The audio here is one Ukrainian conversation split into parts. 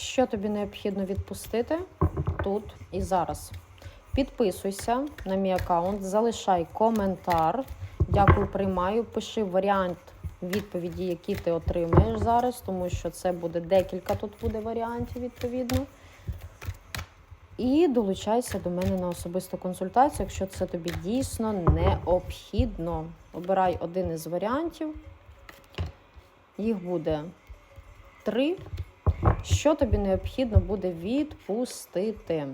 що тобі необхідно відпустити тут і зараз. Підписуйся на мій аккаунт, залишай коментар. Дякую, приймаю. Пиши варіант відповіді, які ти отримаєш зараз, тому що це буде декілька тут буде варіантів, відповідно. І долучайся до мене на особисту консультацію, якщо це тобі дійсно необхідно. Обирай один із варіантів. Їх буде три. Що тобі необхідно буде відпустити?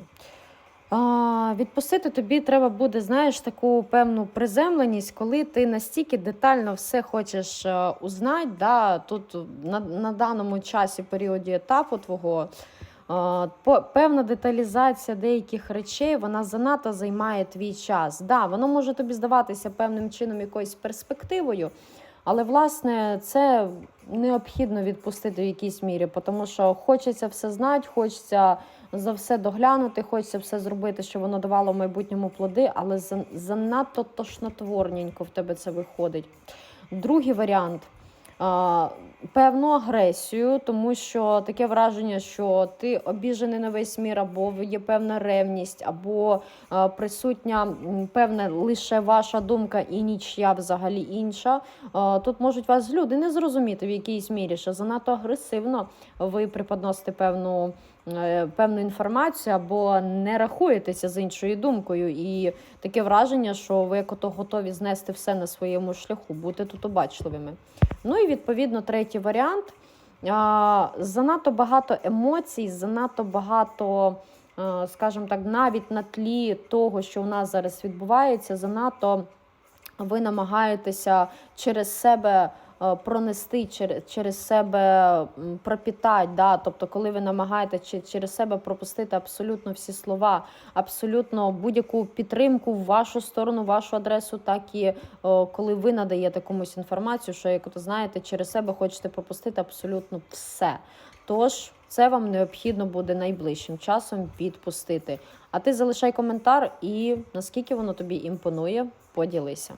А, відпустити тобі треба буде, знаєш, таку певну приземленість, коли ти настільки детально все хочеш е, узнати. Да, тут на, на даному часі, періоді етапу твого. по- Певна деталізація деяких речей вона занадто займає твій час. Да, воно може тобі здаватися певним чином якоюсь перспективою, але власне це необхідно відпустити в якійсь мірі, тому що хочеться все знати, хочеться за все доглянути, хочеться все зробити, щоб воно давало майбутньому плоди, але занадто тошнотворненько в тебе це виходить. Другий варіант. Певну агресію, тому що таке враження, що ти обіжений на весь мір, або є певна ревність, або присутня певна лише ваша думка і нічия взагалі інша. Тут можуть вас люди не зрозуміти в якійсь мірі, що занадто агресивно ви преподносите певну певну інформацію або не рахуєтеся з іншою думкою. І таке враження, що ви як ото готові знести все на своєму шляху, бути тут обачливими. Ну і відповідно третій варіант. Занадто багато емоцій, занадто багато, е, скажімо так, навіть на тлі того, що у нас зараз відбувається, занадто ви намагаєтеся через себе е, пронести, чер- через себе пропітати. Да? Тобто, коли ви намагаєтеся через себе пропустити абсолютно всі слова, абсолютно будь-яку підтримку в вашу сторону, в вашу адресу, так і коли ви надаєте комусь інформацію, що як то знаєте, через себе хочете пропустити абсолютно все. Тож це вам необхідно буде найближчим часом відпустити. А ти залишай коментар і наскільки воно тобі імпонує, поділися.